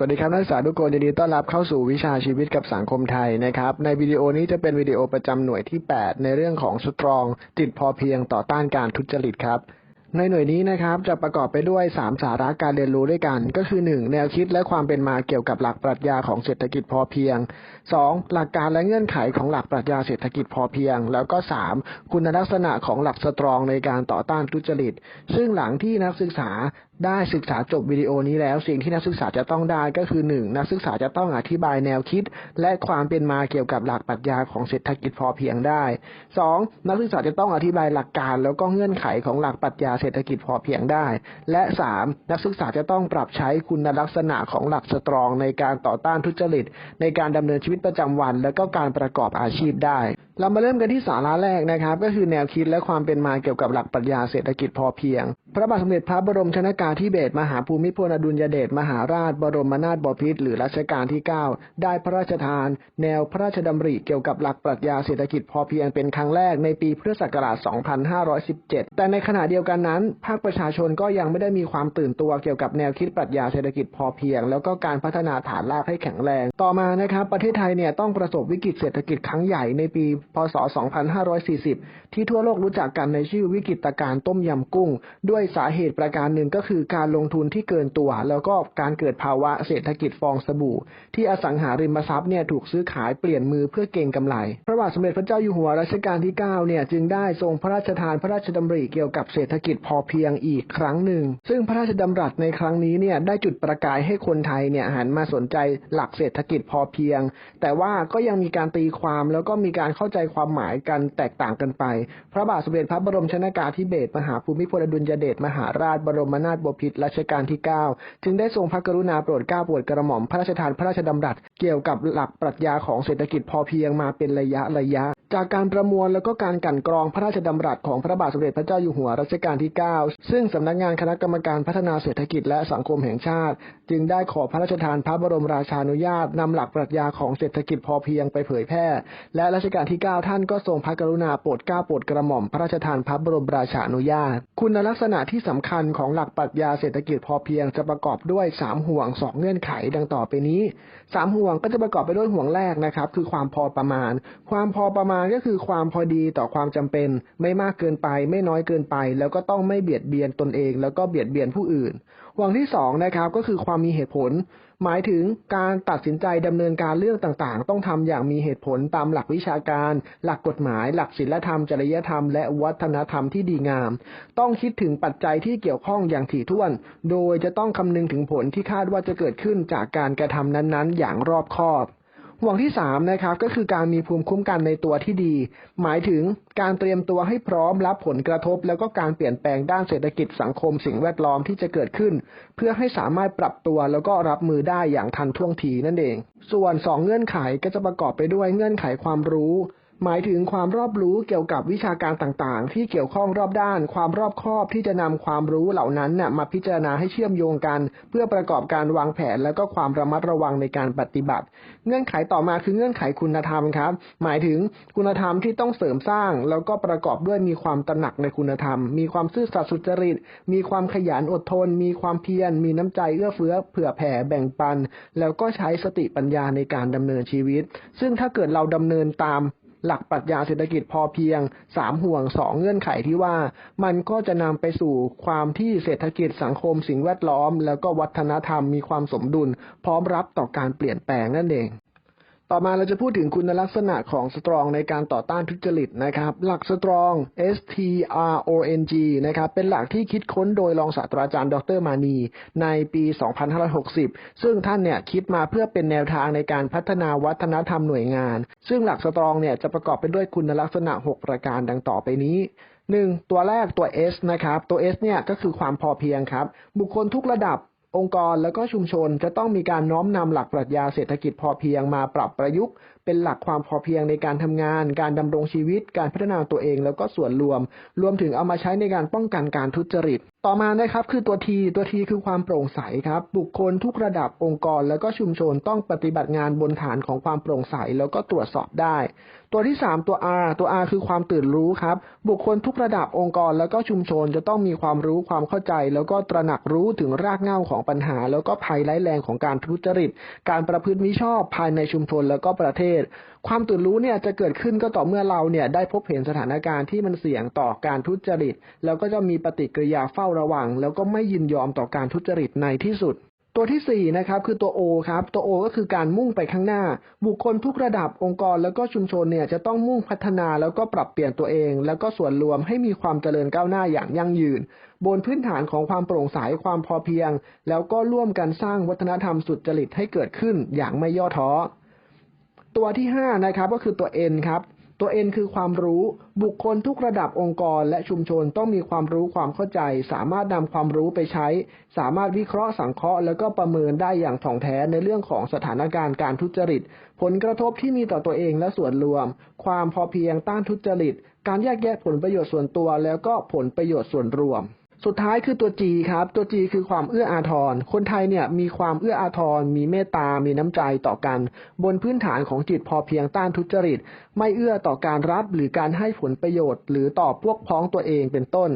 สวัสดีครับนักศึกษาทุกคนยินดีต้อนรับเข้าสู่วิชาชีวิตกับสังคมไทยนะครับ ในวิดีโอนี้จะเป็นวิดีโอประจำหน่วยที่ 8 ในเรื่องของสตรองจิตพอเพียงต่อต้านการทุจริตครับ ในหน่วยนี้นะครับจะประกอบไปด้วย 3 สาระการเรียนรู้ด้วยกัน ก็คือ 1. แนวคิดและความเป็นมาเกี่ยวกับหลักปรัชญาของเศรษฐกิจพอเพียง 2. หลักการและเงื่อนไขของหลักปรัชญาเศรษฐกิจพอเพียง แล้วก็ 3. คุณลักษณะของหลักสตรองในการต่อต้านทุจริต ซึ่งหลังที่นักศึกษาได้ศึกษาจบวิดีโอนี้แล้ว สิ่งที่นักศึกษาจะต้องได้ก็คือ 1. นักศึกษาจะต้องอธิบายแนวคิด และความเป็นมาเกี่ยวกับหลักปรัชญาของเศรษฐกิจพอเพียงได้ 2. นักศึกษาจะต้องอธิบายหลักการแล้วก็เงื่อนไขของหลักปรัชญาเศรษฐกิจพอเพียงได้ และ 3. นักศึกษาจะต้องปรับใช้คุณลักษณะของหลักสตรองในการต่อต้านทุจริต ในการดำเนินชีวิตประจำวัน และก็การประกอบอาชีพได้ เรามาเริ่มกันที่สาระแรกนะครับ ก็คือแนวคิดและความเป็นมาเกี่ยวกับหลักปรัชญาเศรษฐกิจพอเพียง พระบาทสมเด็จพระบรมชนกาธิเบศรมหาภูมิพลอดุลยเดชมหาราช บรมนาถบพิตรหรือรัชกาลที่ 9 ได้พระราชทาน แนวพระราชดำริเกี่ยวกับหลักปรัชญาเศรษฐกิจพอเพียงเป็นครั้งแรกในปีพุทธศักราช 2517 แต่ในขณะเดียวกันนั้น ภาคประชาชนก็ยังไม่ได้มีความตื่นตัวเกี่ยวกับแนวคิดปรัชญาเศรษฐกิจพอเพียง แล้วก็การพัฒนาฐานรากให้แข็งแรง ต่อมานะครับประเทศไทยเนี่ยต้องประสบวิกฤตเศรษฐกิจครั้งใหญ่ในปีพศ 2540 ที่ทั่วโลกรู้จักกันในชื่อวิกฤตการณ์ต้มยำกุ้ง ด้วยสาเหตุประการหนึ่งก็คือการลงทุนที่เกินตัว แล้วก็การเกิดภาวะเศรษฐกิจฟองสบู่ ที่อสังหาริมทรัพย์เนี่ยถูกซื้อขายเปลี่ยนมือเพื่อเก็งกำไร พระบาทสมเด็จพระเจ้าอยู่หัวรัชกาลที่ 9 เนี่ยจึงได้ทรงพระราชทานพระราชดำริเกี่ยวกับเศรษฐกิจพอเพียงอีกครั้งหนึ่ง ซึ่งพระราชดำรัสในครั้งนี้เนี่ยได้จุดประกายให้คนไทยเนี่ยหันมาสนใจหลักเศรษฐกิจพอเพียง แต่ว่าก็ยังมีการตีความแล้วก็มีการเข้าใจใจความหมายกันแตกต่างกันไป พระบาทสมเด็จพระบรมชนกาธิเบศรมหาภูมิพลอดุลยเดชมหาราชบรมนาถบพิตรรัชกาลที่ 9 จึงได้ทรงพระกรุณาโปรดเกล้าโปรดกระหม่อมพระราชทานพระราชดำรัส เกี่ยวกับหลักปรัชญาของเศรษฐกิจพอเพียงมาเป็นระยะระยะ จากการประมวลแล้วก็การกั่นกรองพระราชดำรัสของพระบาทสมเด็จพระเจ้าอยู่หัวรัชกาลที่ 9 ซึ่งสำนักงานคณะกรรมการพัฒนาเศรษฐกิจและสังคมแห่งชาติ จึงได้ขอพระราชทานพระบรมราชานุญาตนำหลักปรัชญาของเศรษฐกิจพอเพียงไปเผยแพร่ และรัชกาลที่ 9 ท่านก็ทรงพระกรุณาโปรดเกล้าโปรดกระหม่อมพระราชทานพระบรมราชานุญาต คุณลักษณะที่สำคัญของหลักปรัชญาเศรษฐกิจพอเพียงจะประกอบด้วย 3 ห่วง 2 เงื่อนไขดังต่อไปนี้ 3 ห่วงก็จะประกอบไปด้วยห่วงแรกนะครับคือความพอประมาณ ความพอประมาณาก็คือความพอดีต่อความจำเป็น ไม่มากเกินไป ไม่น้อยเกินไป แล้วก็ต้องไม่เบียดเบียนตนเอง แล้วก็เบียดเบียนผู้อื่นห่วงที่2นะครับก็คือความมีเหตุผล หมายถึงการตัดสินใจดำเนินการเรื่องต่างๆ ต้องทำอย่างมีเหตุผลตามหลักวิชาการ หลักกฎหมาย หลักศีลธรรม จริยธรรม และวัฒนธรรมที่ดีงาม ต้องคิดถึงปัจจัยที่เกี่ยวข้องอย่างถี่ถ้วน โดยจะต้องคำนึงถึงผลที่คาดว่าจะเกิดขึ้นจากการกระทำนั้นๆ อย่างรอบคอบ ห่วงที่3นะครับก็คือการมีภูมิคุ้มกันในตัวที่ดี หมายถึงการเตรียมตัวให้พร้อมรับผลกระทบ แล้วก็การเปลี่ยนแปลงด้านเศรษฐกิจสังคมสิ่งแวดล้อมที่จะเกิดขึ้น เพื่อให้สามารถปรับตัวแล้วก็รับมือได้อย่างทันท่วงทีนั่นเอง ส่วน 2 เงื่อนไขก็จะประกอบไปด้วยเงื่อนไขความรู้ หมายถึงความรอบรู้เกี่ยวกับวิชาการต่างๆ ที่เกี่ยวข้องรอบด้าน ความรอบคอบที่จะนำความรู้เหล่านั้นน่ะมาพิจารณาให้เชื่อมโยงกัน เพื่อประกอบการวางแผนแล้วก็ความระมัดระวังในการปฏิบัติ เงื่อนไขต่อมาคือเงื่อนไขคุณธรรมครับ หมายถึงคุณธรรมที่ต้องเสริมสร้าง แล้วก็ประกอบด้วยมีความตระหนักในคุณธรรม มีความซื่อสัตย์สุจริต มีความขยันอดทน มีความเพียร มีน้ำใจเอื้อเฟื้อเผื่อแผ่แบ่งปัน แล้วก็ใช้สติปัญญาในการดำเนินชีวิต ซึ่งถ้าเกิดเราดำเนินตาม หลักปรัชญาเศรษฐกิจพอเพียง3ห่วง2เงื่อนไขที่ว่า มันก็จะนำไปสู่ความที่เศรษฐกิจสังคมสิ่งแวดล้อม แล้วก็วัฒนธรรมมีความสมดุล พร้อมรับต่อการเปลี่ยนแปลงนั่นเอง ต่อมาเราจะพูดถึงคุณลักษณะของสตรองในการต่อต้านทุจริตนะครับ หลักสตรอง S T R O N G นะครับเป็นหลักที่คิดค้นโดยรองศาสตราจารย์ดรมานีในปี 2560 ซึ่งท่านเนี่ยคิดมาเพื่อเป็นแนวทางในการพัฒนาวัฒนธรรมหน่วยงาน ซึ่งหลักสตรองเนี่ยจะประกอบไปด้วยคุณลักษณะ 6 ประการดังต่อไปนี้ 1. ตัวแรกตัว S นะครับ ตัว S เนี่ยก็คือความพอเพียงครับ บุคคลทุกระดับ องค์กรและก็ชุมชนจะต้องมีการน้อมนำหลักปรัชญาเศรษฐกิจพอเพียงมาปรับประยุกต์ เป็นหลักความพอเพียงในการทำงาน การดำรงชีวิต การพัฒนาตัวเอง แล้วก็ส่วนรวม รวมถึงเอามาใช้ในการป้องกันการทุจริต ต่อมานะครับคือตัวทีตัวทีคือความโปร่งใสครับ บุคคลทุกระดับองค์กร แล้วก็ชุมชนต้องปฏิบัติงานบนฐานของความโปร่งใสแล้วก็ตรวจสอบได้ ตัวที่ 3 ตัว R ตัว R คือความตื่นรู้ครับ บุคคลทุกระดับองค์กร แล้วก็ชุมชนจะต้องมีความรู้ความเข้าใจ แล้วก็ตระหนักรู้ถึงรากเหง้าของปัญหา แล้วก็ภัยร้ายแรงของการทุจริต การประพฤติมิชอบภายในชุมชนแล้วก็ประเทศความตื่นรู้เนี่ยจะเกิดขึ้นก็ต่อเมื่อเราเนี่ยได้พบเห็นสถานการณ์ที่มันเสี่ยงต่อการทุจริต แล้วก็จะมีปฏิกิริยาเฝ้าระวัง แล้วก็ไม่ยินยอมต่อการทุจริตในที่สุด ตัวที่สี่นะครับ คือตัว O ครับ ตัว O ก็คือการมุ่งไปข้างหน้า บุคคลทุกระดับองค์กรแล้วก็ชุมชนเนี่ยจะต้องมุ่งพัฒนาแล้วก็ปรับเปลี่ยนตัวเอง แล้วก็ส่วนรวมให้มีความเจริญก้าวหน้าอย่างยั่งยืน บนพื้นฐานของความโปร่งใสความพอเพียง แล้วก็ร่วมกันสร้างวัฒนธรรมสุจริตให้เกิดขึ้นอย่างไม่ย่อท้อ ตัวที่ห้านะครับก็คือตัว N ครับตัว N คือความรู้บุคคลทุกระดับองค์กร และชุมชนต้องมีความรู้ความเข้าใจ สามารถนำความรู้ไปใช้ สามารถวิเคราะห์สังเคราะห์แล้วก็ประเมินได้อย่างถ่องแท้ในเรื่องของสถานการณ์การทุจริต ผลกระทบที่มีต่อตัวเองและส่วนรวม ความพอเพียงต้านทุจริต การแยกแยะผลประโยชน์ส่วนตัว แล้วก็ผลประโยชน์ส่วนรวม สุดท้ายคือตัว G ครับ ตัว G คือความเอื้ออาทร คนไทยเนี่ยมีความเอื้ออาทร มีเมตตา มีน้ำใจต่อกัน บนพื้นฐานของจิตพอเพียงต้านทุจริต ไม่เอื้อต่อการรับหรือการให้ผลประโยชน์ หรือต่อพวกพ้องตัวเองเป็นต้น